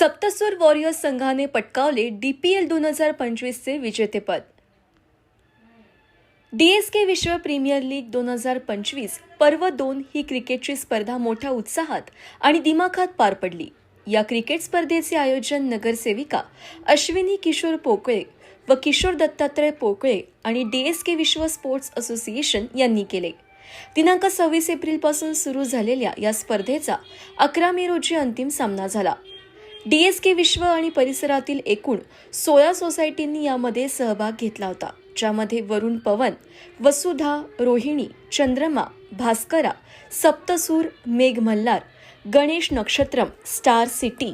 सप्तस्वर warriors संघाने पटकावले D P L दोन हजार पंचवीसचे विजेतेपद. D S K Vishwa premier league दोन हजार पंचवीस पर्व दोन ही क्रिकेटची स्पर्धा मोठ्या उत्साहात आणि दिमाखात पार पडली. या क्रिकेट स्पर्धेचे आयोजन नगरसेविका अश्विनी किशोर पोकळे व किशोर दत्तात्रय पोकळे आणि डी एस के विश्व स्पोर्ट्स असोसिएशन यांनी केले. दिनांक सव्वीस एप्रिलपासून सुरू झालेल्या या स्पर्धेचा अकरा मे रोजी अंतिम सामना झाला. डी एस के विश्व आणि परिसरातील एकूण सोळा सोसायटींनी यामध्ये सहभाग घेतला होता ज्यामध्ये वरुण पवन Vasudha Rohini Chandrama Bhaskara Saptasur Megh Malhar Ganesh Nakshatram Star City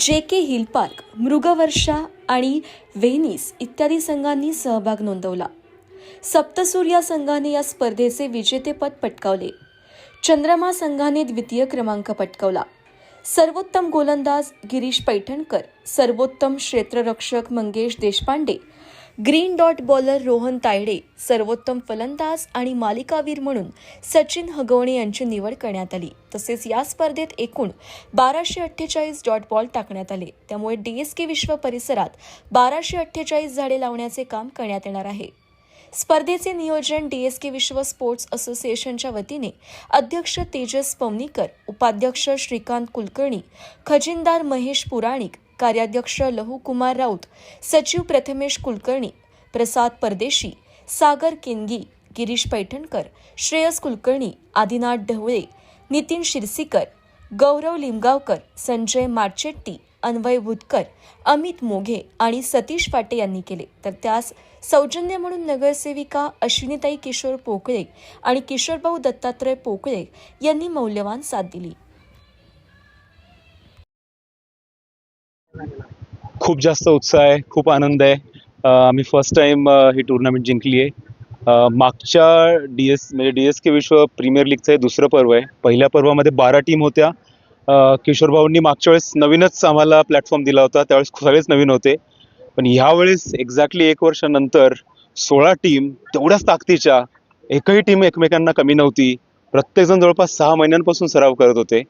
J K Hill park मृगवर्षा आणि व्हेनिस इत्यादी संघांनी सहभाग नोंदवला. सप्तसूर या संघाने या स्पर्धेचे विजेतेपद पटकावले. चंद्रमा संघाने द्वितीय क्रमांक पटकावला. सर्वोत्तम गोलंदाज गिरीश पैठणकर सर्वोत्तम क्षेत्ररक्षक Mangesh Deshpande green dot bowler Rohan Tayade सर्वोत्तम फलंदाज आणि मालिकावीर म्हणून सचिन हगवणे यांची निवड करण्यात आली. तसेच या स्पर्धेत एकूण बाराशे अठ्ठेचाळीस डॉट बॉल टाकण्यात आले. त्यामुळे डीएसके विश्व परिसरात बाराशे अठ्ठेचाळीस झाडे लावण्याचे काम करण्यात येणार आहे. स्पर्धेचे नियोजन डीएसके विश्व स्पोर्ट्स असोसिएशनच्या वतीने. अध्यक्ष तेजस पवनीकर उपाध्यक्ष श्रीकांत कुलकर्णी खजिनदार महेश पुराणिक कार्याध्यक्ष लहूकुमार राऊत सचिव प्रथमेश कुलकर्णी प्रसाद परदेशी सागर केनगी गिरीश पैठणकर श्रेयस कुलकर्णी आदिनाथ ढवळे नितीन शिरसीकर गौरव लिमगावकर संजय मार्चेट्टी अन्वय भुतकर अमित मोघे आणि सतीश पाटे यांनी केले. तर त्यास सौजन्य म्हणून नगरसेविका अश्विनीताई किशोर पोकळे आणि किशोरभाऊ दत्तात्रय पोकळे यांनी मौल्यवान साथ दिली. खूप जास्त उत्साह आहे खूप आनंद आहे. आम्ही फर्स्ट टाइम ही टुर्नामेंट जिंकली आहे मागच्या डी एस म्हणजे D S K Vishwa premier लीगचं हे दुसरं पर्व आहे. पहिल्या पर्वामध्ये बारा टीम होत्या. किशोर भाऊंनी मागच्या वेळेस नवीनच आम्हाला प्लॅटफॉर्म दिला होता. त्यावेळेस सगळेच नवीन होते. पण ह्यावेळेस एक्झॅक्टली एक वर्षानंतर सोळा टीम तेवढ्याच ताकदीच्या एकही टीम एकमेकांना कमी नव्हती. प्रत्येकजण जवळपास सहा महिन्यांपासून सराव करत होते.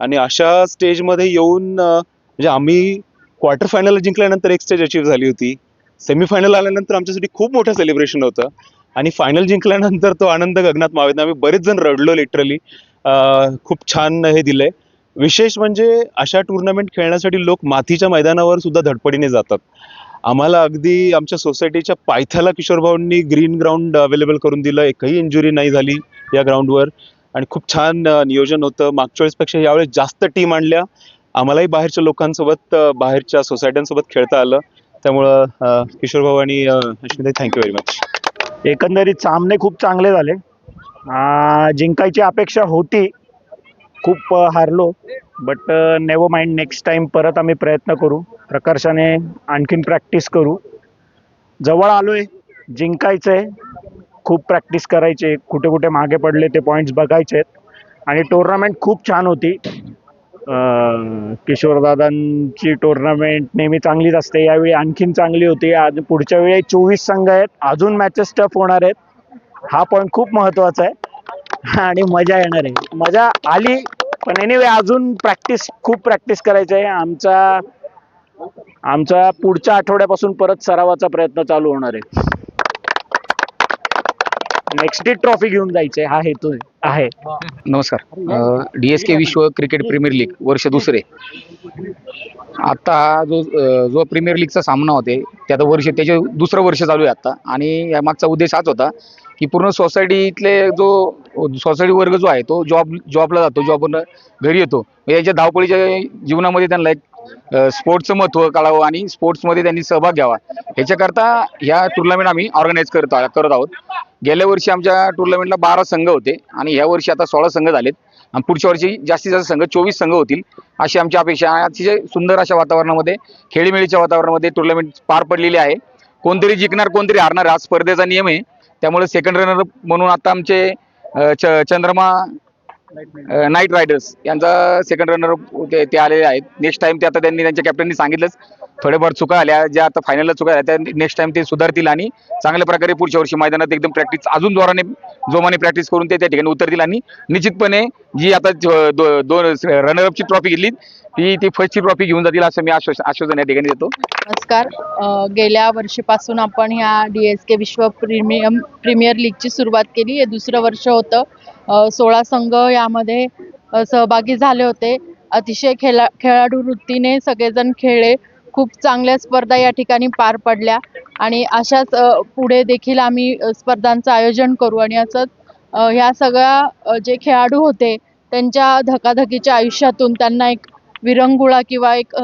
आणि अशा स्टेजमध्ये येऊन म्हणजे आम्ही क्वार्टर फायनल जिंकल्यानंतर एक स्टेज अचीव्ह झाली होती. सेमीफायनल आल्यानंतर आमच्यासाठी खूप मोठं सेलिब्रेशन होतं. आणि फायनल जिंकल्यानंतर तो आनंद गगनात मावेत. आम्ही बरेच जण रडलो लिटरली खूप छान हे दिलंय. विशेष म्हणजे अशा टुर्नामेंट खेळण्यासाठी लोक मातीच्या मैदानावर सुद्धा धडपडीने जातात. आम्हाला अगदी आमच्या सोसायटीच्या पायथ्याला किशोरभाऊंनी ग्रीन ग्राउंड अवेलेबल करून दिलं. एकही इंजुरी नाही झाली या ग्राउंडवर आणि खूप छान नियोजन होतं. मागच्या वेळेसपेक्षा यावेळेस जास्त टीम आणल्या. आम्हालाही बाहेरच्या लोकांसोबत बाहेरच्या सोसायट्यांसोबत खेळता आलं. त्यामुळं अ, किशोर भाऊ आणि अश्विनी थँक्यू व्हेरी मच एकंदरीत सामने खूप चांगले झाले. जिंकायची अपेक्षा होती. खूप हारलो. But never mind next time परत आम्ही प्रयत्न करू. प्रकर्षाने आणखीन प्रॅक्टिस करू. जवळ आलोय जिंकायचंय. खूप प्रॅक्टिस करायची. कुठे कुठे मागे पडले ते पॉईंट्स बघायचे आणि टोर्नामेंट खूप छान होती. किशोरदादांची टोर्नामेंट नेहमी चांगलीच असते. यावेळी आणखीन चांगली होती. आज पुढच्या वेळी चोवीस संघ आहेत. अजून मॅचेस टफ होणार आहेत. हा पॉईंट खूप महत्त्वाचा आहे. आणि मजा येणार आहे. मजा आली. पण एनिवे अजून प्रॅक्टिस खूप प्रॅक्टिस करायची आहे आमचा आमचा पुढच्या आठवड्यापासून परत सरावाचा प्रयत्न चालू होणार आहे. नेक्स्ट ट्रॉफी घेऊन जायचे हा हेतू आहे. नमस्कार. डीएसके के विश्व क्रिकेट प्रीमियर लीग वर्ष दुसरे. आता जो जो प्रीमियर लीगचा सामना होते त्यात वर्ष त्याचे दुसरं वर्ष चालू आहे आता. आणि या मागचा उद्देश हाच होता की पूर्ण सोसायटीतले जो सोसायटी वर्ग जो आहे तो जॉब जॉबला जातो जॉबवरनं घरी येतो. याच्या धावपळीच्या जीवनामध्ये त्यांना एक स्पोर्ट्सचं महत्त्व कळावं आणि स्पोर्ट्समध्ये त्यांनी सहभाग घ्यावा. ह्याच्याकरता ह्या टुर्नामेंट आम्ही ऑर्गनाईज करत करत आहोत. गेल्या वर्षी आमच्या टुर्नामेंटला बारा संघ होते आणि ह्या वर्षी आता सोळा संघ झालेत. आणि पुढच्या वर्षी जास्तीत जास्त संघ चोवीस संघ होतील अशी आमची अपेक्षा आहे. अतिशय सुंदर अशा वातावरणामध्ये खेळीमेळीच्या वातावरणामध्ये टुर्नामेंट पार पडलेली आहे. कोणतरी जिंकणार कोणतरी हारणार हा स्पर्धेचा नियम आहे. त्यामुळे सेकंड रनर म्हणून आता आमचे च- चंद्रमा नाईट रायडर्स यांचा सेकंड रनर ते ते आलेले आहेत. नेक्स्ट टाइम ते आता त्यांनी त्यांच्या कॅप्टननी सांगितलंच थोड्याफार चुका आल्या ज्या आता फायनलला चुका आल्या त्या नेक्स्ट टाइम ते सुधारतील आणि चांगल्या प्रकारे पुढच्या वर्षी मैदानात एकदम प्रॅक्टिस अजून जोराने जोमाने प्रॅक्टिस करून ते त्या ठिकाणी उतरतील आणि निश्चितपणे जी आता दोन दो- दोन रनरअपची ट्रॉफी घेतली ती ती फर्स्टची ट्रॉफी घेऊन जातील असं मी आश्वासन आश्वासन या ठिकाणी देतो. नमस्कार. अ, गेल्या वर्षीपासून आपण ह्या डी एस के विश्व प्रीमियम प्रीमियर लीगची सुरुवात केली. हे दुसरं वर्ष होतं. अ, सोळा संघ यामध्ये अ, सहभागी झाले होते. अतिशय खेळा खेळाडू वृत्तीने सगळेजण खेळले. खूप चांगल्या स्पर्धा या ठिकाणी पार पडल्या. आणि अशाच अ, पुढे देखील आम्ही अ, स्पर्धांचं आयोजन करू. आणि असंच अ, ह्या सगळ्या अ, जे खेळाडू होते त्यांच्या धकाधकीच्या आयुष्यातून त्यांना एक विरंगुळा किंवा एक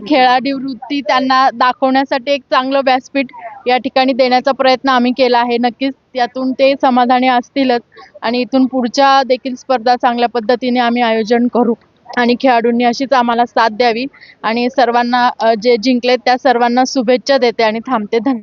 खेळाडू वृत्ती त्यांना दाखवण्यासाठी एक चांगलं व्यासपीठ या ठिकाणी देण्याचा प्रयत्न आम्ही केला आहे. नक्कीच त्यातून ते समाधानी असतीलच आणि इथून पुढच्या देखील स्पर्धा चांगल्या पद्धतीने आम्ही आयोजन करू आणि खेळाडूंनी अशीच आम्हाला साथ द्यावी आणि सर्वांना जे जिंकले त्या सर्वांना शुभेच्छा देते आणि थांबते. धन्यवाद.